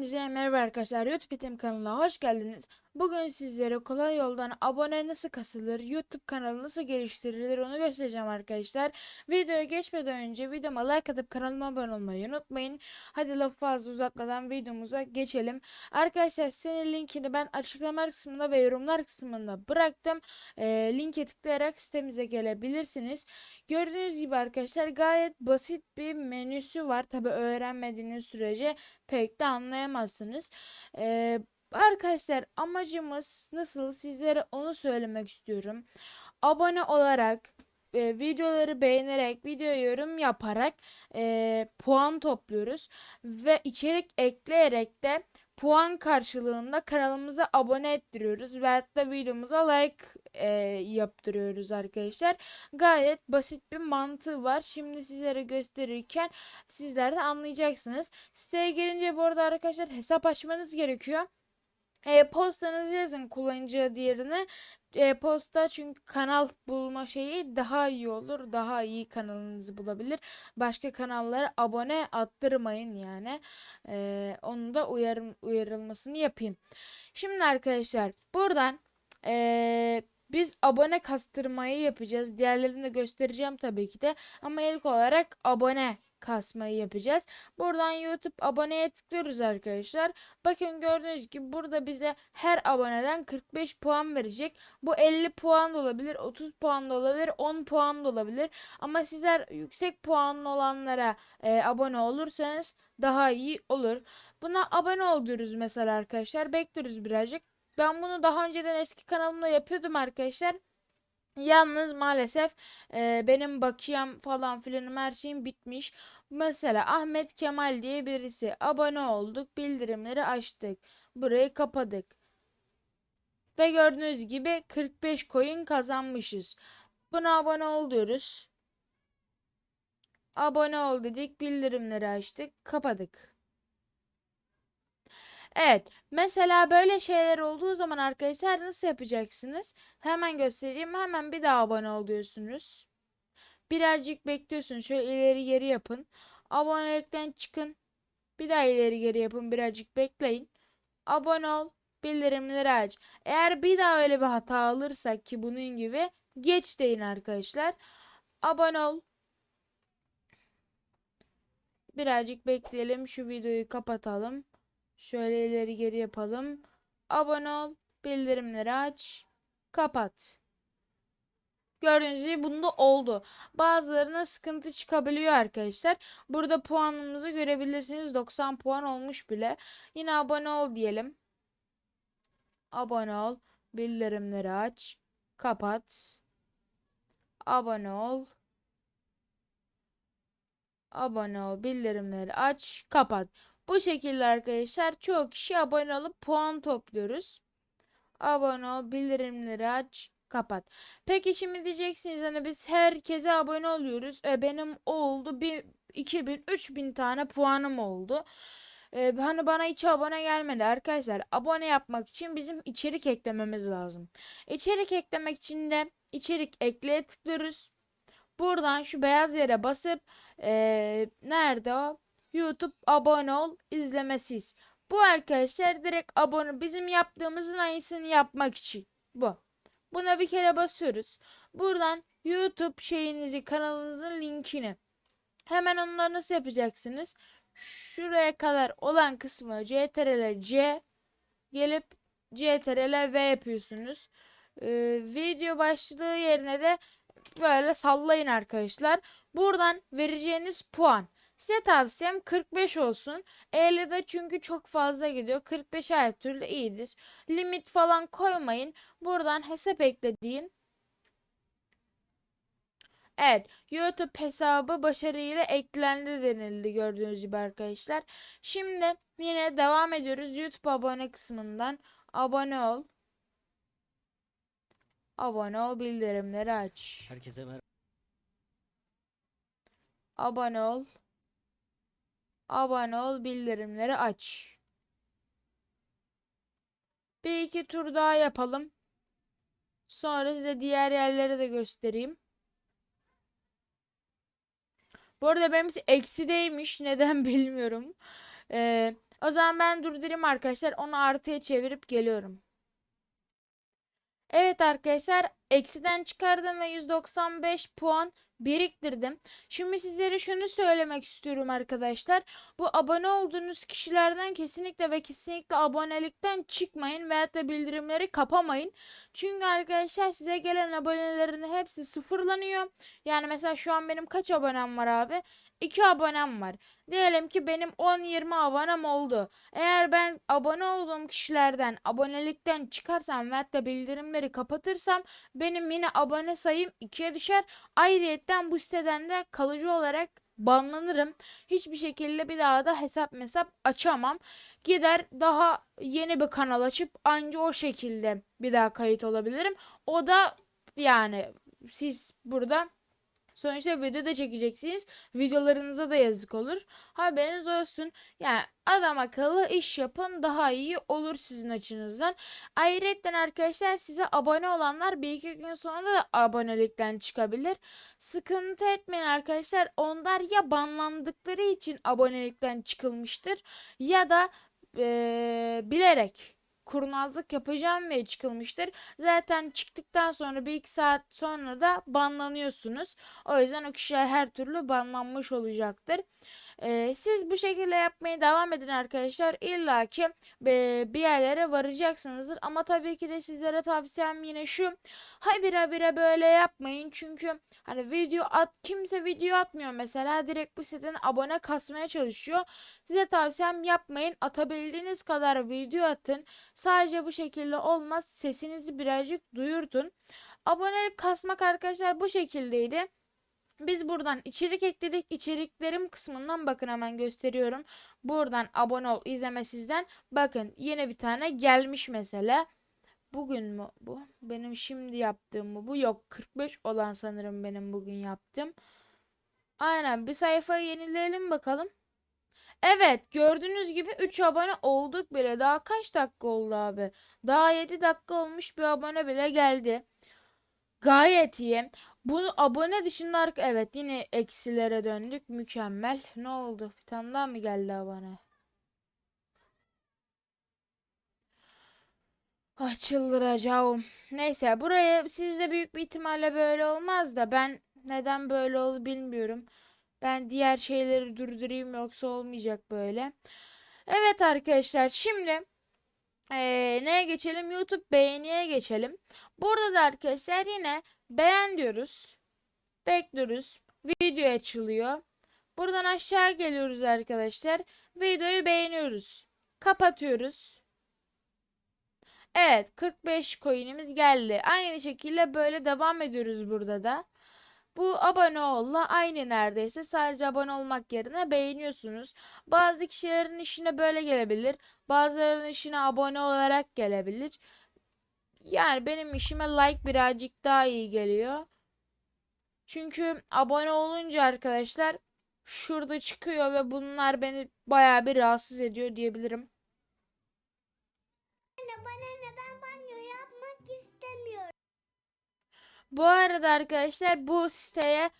Hepinize merhaba arkadaşlar. YouTube Eğitim kanalına hoş geldiniz. Bugün sizlere kolay yoldan abone nasıl kasılır, YouTube kanalı nasıl geliştirilir onu göstereceğim arkadaşlar. Videoya geçmeden önce videoma like atıp kanalıma abone olmayı unutmayın. Hadi lafı fazla uzatmadan videomuza geçelim. Arkadaşlar senin linkini ben açıklama kısmında ve yorumlar kısmında bıraktım. Ee, linke tıklayarak sitemize gelebilirsiniz. Gördüğünüz gibi arkadaşlar gayet basit bir menüsü var. Tabi öğrenmediğiniz sürece pek de anlayamazsınız. Ee, arkadaşlar amacımız nasıl sizlere onu söylemek istiyorum. Abone olarak e, videoları beğenerek video yorum yaparak e, puan topluyoruz ve içerik ekleyerek de puan karşılığında kanalımıza abone ettiriyoruz ve hatta videomuza like e, yaptırıyoruz arkadaşlar. Gayet basit bir mantığı var. Şimdi sizlere gösterirken sizler de anlayacaksınız. Siteye girince bu arada arkadaşlar hesap açmanız gerekiyor. E-postanızı yazın kullanıcı adı yerine. E-posta çünkü kanal bulma şeyi daha iyi olur. Daha iyi kanalınızı bulabilir. Başka kanallara abone attırmayın yani. E, onu da uyarım, uyarılmasını yapayım. Şimdi arkadaşlar buradan e, biz abone kastırmayı yapacağız. Diğerlerini de göstereceğim tabii ki de. Ama ilk olarak abone kasmayı yapacağız. Buradan YouTube aboneye tıklıyoruz arkadaşlar. Bakın gördüğünüz gibi burada bize her aboneden 45 puan verecek. Bu 50 puan da olabilir, 30 puan da olabilir, 10 puan da olabilir. Ama sizler yüksek puanlı olanlara e, abone olursanız daha iyi olur. Buna abone ol diyoruz mesela arkadaşlar. Bekliyoruz birazcık. Ben bunu daha önceden eski kanalımda yapıyordum arkadaşlar. Yalnız maalesef e, benim bakiyem falan filanım her şeyim bitmiş. Mesela Ahmet Kemal diye birisi abone olduk, bildirimleri açtık. Burayı kapadık. Ve gördüğünüz gibi 45 coin kazanmışız. Buna abone ol diyoruz. Abone ol dedik, bildirimleri açtık, kapadık. Evet. Mesela böyle şeyler olduğu zaman arkadaşlar nasıl yapacaksınız? Hemen göstereyim. Hemen bir daha abone oluyorsunuz. Birazcık bekliyorsun. Şöyle ileri geri yapın. Abonelikten çıkın. Bir daha ileri geri yapın. Birazcık bekleyin. Abone ol. Bildirimleri aç. Eğer bir daha öyle bir hata alırsak ki bunun gibi geç deyin arkadaşlar. Abone ol. Birazcık bekleyelim. Şu videoyu kapatalım. Şöyle ileri geri yapalım. Abone ol. Bildirimleri aç. Kapat. Gördüğünüz gibi bunda oldu. Bazılarına sıkıntı çıkabiliyor arkadaşlar. Burada puanımızı görebilirsiniz. 90 puan olmuş bile. Yine abone ol diyelim. Abone ol. Bildirimleri aç. Kapat. Abone ol. Abone ol. Bildirimleri aç. Kapat. Bu şekilde arkadaşlar çoğu kişi abone olup puan topluyoruz. Abone ol, bildirimleri aç, kapat. Peki şimdi diyeceksiniz hani biz herkese abone oluyoruz. E benim oldu bir 2000 3000 tane puanım oldu. E, hani bana hiç abone gelmedi arkadaşlar. Abone yapmak için bizim içerik eklememiz lazım. İçerik eklemek için de içerik ekleye tıklıyoruz. Buradan şu beyaz yere basıp e, nerede o? YouTube abone ol izlemesiz. Bu arkadaşlar direkt abone bizim yaptığımızın aynısını yapmak için. Bu. Buna bir kere basıyoruz. Buradan YouTube şeyinizi kanalınızın linkini. Hemen onları nasıl yapacaksınız? Şuraya kadar olan kısmı CTRL C gelip CTRL V yapıyorsunuz. Ee, video başlığı yerine de böyle sallayın arkadaşlar. Buradan vereceğiniz puan. Size tavsiyem 45 olsun. 50 de çünkü çok fazla gidiyor. 45 her türlü iyidir. Limit falan koymayın. Buradan hesap eklediğin. Evet, YouTube hesabı başarıyla eklendi denildi gördüğünüz gibi arkadaşlar. Şimdi yine devam ediyoruz. YouTube abone kısmından abone ol. Abone ol, bildirimleri aç. Herkese merhaba. Abone ol. Abone ol, bildirimleri aç. Bir iki tur daha yapalım. Sonra size diğer yerleri de göstereyim. Bu arada benim eksi değilmiş. Neden bilmiyorum. Ee, O zaman ben durdurayım arkadaşlar. Onu artıya çevirip geliyorum. Evet arkadaşlar eksiden çıkardım ve 195 puan biriktirdim. Şimdi sizlere şunu söylemek istiyorum arkadaşlar. Bu abone olduğunuz kişilerden kesinlikle ve kesinlikle abonelikten çıkmayın veyahut da bildirimleri kapamayın. Çünkü arkadaşlar size gelen abonelerin hepsi sıfırlanıyor. Yani mesela şu an benim kaç abonem var abi? 2 abonem var. Diyelim ki benim 10-20 abonem oldu. Eğer ben abone olduğum kişilerden abonelikten çıkarsam veyahut da bildirimleri kapatırsam benim yine abone sayım 2'ye düşer. Ayrıyetten bu siteden de kalıcı olarak banlanırım. Hiçbir şekilde bir daha da hesap mesap açamam. Gider daha yeni bir kanal açıp anca o şekilde bir daha kayıt olabilirim. O da yani siz burada Sonuçta video da çekeceksiniz. Videolarınıza da yazık olur. Haberiniz olsun. Yani adam akıllı iş yapın daha iyi olur sizin açınızdan. Ayrıca arkadaşlar size abone olanlar bir iki gün sonra da abonelikten çıkabilir. Sıkıntı etmeyin arkadaşlar. Onlar ya banlandıkları için abonelikten çıkılmıştır ya da ee, bilerek kurnazlık yapacağım diye çıkılmıştır. Zaten çıktıktan sonra bir iki saat sonra da banlanıyorsunuz. O yüzden o kişiler her türlü banlanmış olacaktır. Ee, siz bu şekilde yapmaya devam edin arkadaşlar. İlla ki e, bir yerlere varacaksınızdır. Ama tabii ki de sizlere tavsiyem yine şu. Habire bire böyle yapmayın. Çünkü hani video at kimse video atmıyor mesela. Direkt bu siteden abone kasmaya çalışıyor. Size tavsiyem yapmayın. Atabildiğiniz kadar video atın. Sadece bu şekilde olmaz. Sesinizi birazcık duyurtun. Abonelik kasmak arkadaşlar bu şekildeydi. Biz buradan içerik ekledik. İçeriklerim kısmından bakın hemen gösteriyorum. Buradan abone ol izleme sizden. Bakın yine bir tane gelmiş mesela. Bugün mü bu? Benim şimdi yaptığım mı bu? Yok 45 olan sanırım benim bugün yaptım. Aynen bir sayfayı yenileyelim bakalım. Evet gördüğünüz gibi 3 abone olduk bile. Daha kaç dakika oldu abi? Daha 7 dakika olmuş bir abone bile geldi. Gayet iyi. Bunu abone dışında evet yine eksilere döndük. Mükemmel. Ne oldu? Bir tane daha mı geldi abone? Ah. Neyse buraya sizde büyük bir ihtimalle böyle olmaz da ben neden böyle oldu bilmiyorum. Ben diğer şeyleri durdurayım yoksa olmayacak böyle. Evet arkadaşlar şimdi ee, neye geçelim? YouTube beğeniye geçelim. Burada da arkadaşlar yine beğen diyoruz. Bekliyoruz. Video açılıyor. Buradan aşağı geliyoruz arkadaşlar. Videoyu beğeniyoruz. Kapatıyoruz. Evet 45 coin'imiz geldi. Aynı şekilde böyle devam ediyoruz burada da. Bu abone olla aynı neredeyse sadece abone olmak yerine beğeniyorsunuz. Bazı kişilerin işine böyle gelebilir. Bazılarının işine abone olarak gelebilir. Yani benim işime like birazcık daha iyi geliyor. Çünkü abone olunca arkadaşlar şurada çıkıyor ve bunlar beni bayağı bir rahatsız ediyor diyebilirim. Bu arada arkadaşlar bu siteye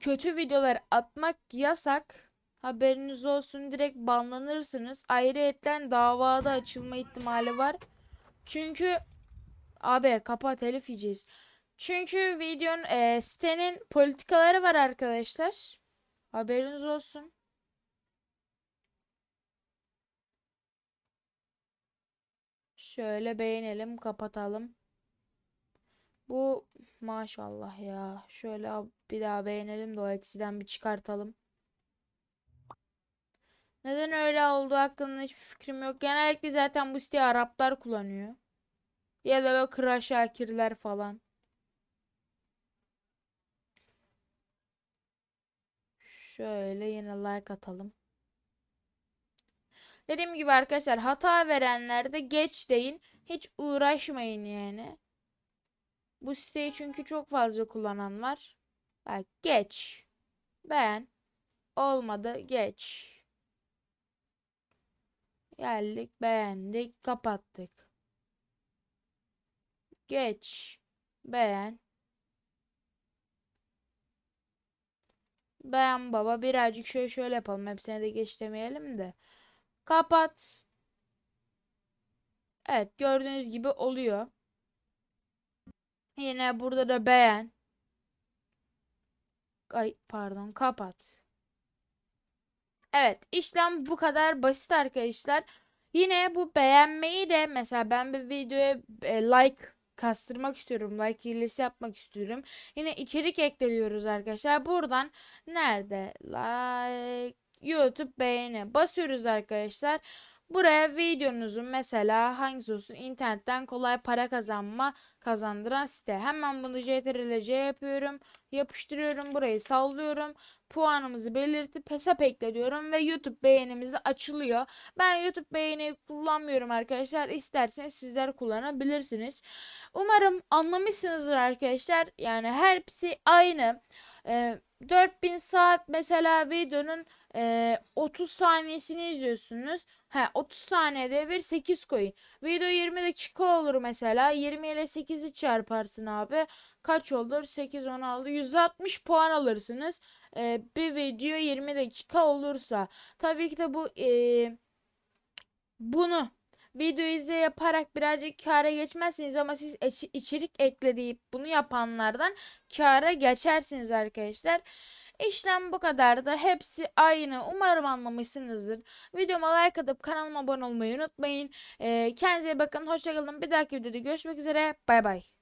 kötü videolar atmak yasak. Haberiniz olsun direkt banlanırsınız. Ayrıyetten davada açılma ihtimali var. Çünkü abi kapat telif yiyeceğiz. Çünkü videonun e, sitenin politikaları var arkadaşlar. Haberiniz olsun. Şöyle beğenelim, kapatalım. Bu maşallah ya. Şöyle bir daha beğenelim de o eksiden bir çıkartalım. Neden öyle olduğu hakkında hiçbir fikrim yok. Genellikle zaten bu siteyi Araplar kullanıyor. Ya da böyle Kral Şakirler falan. Şöyle yine like atalım. Dediğim gibi arkadaşlar hata verenlerde geç deyin. Hiç uğraşmayın yani. Bu siteyi çünkü çok fazla kullanan var. Bak geç. Ben. Olmadı geç. Geldik beğendik kapattık. Geç. Beğen. Beğen baba birazcık şöyle şöyle yapalım. Hepsine de geç demeyelim de. Kapat. Evet gördüğünüz gibi oluyor. Yine burada da beğen. Ay pardon kapat. Evet işlem bu kadar basit arkadaşlar. Yine bu beğenmeyi de mesela ben bir videoya e, like kastırmak istiyorum. Like hilesi yapmak istiyorum. Yine içerik ekliyoruz arkadaşlar. Buradan nerede? Like YouTube beğeni basıyoruz arkadaşlar. Buraya videonuzun mesela hangisi olsun internetten kolay para kazanma kazandıran site. Hemen bunu CTRL-C yapıyorum. Yapıştırıyorum burayı sallıyorum. Puanımızı belirtip hesap ekle diyorum ve YouTube beğenimiz açılıyor. Ben YouTube beğeni kullanmıyorum arkadaşlar. İsterseniz sizler kullanabilirsiniz. Umarım anlamışsınızdır arkadaşlar. Yani hepsi aynı. Ee, 4000 saat mesela videonun e, 30 saniyesini izliyorsunuz. Ha 30 saniyede bir 8 koyun. Video 20 dakika olur mesela. 20 ile 8'i çarparsın abi. Kaç olur? 8 16 160 puan alırsınız. Ee, bir video 20 dakika olursa. Tabii ki de bu e, bunu video izle yaparak birazcık kâra geçmezsiniz ama siz içerik ekleyip bunu yapanlardan kâra geçersiniz arkadaşlar. İşlem bu kadar da hepsi aynı. Umarım anlamışsınızdır. Videoma like atıp kanalıma abone olmayı unutmayın. Ee, kendinize bakın. Hoşçakalın. Bir dahaki videoda görüşmek üzere. Bay bay.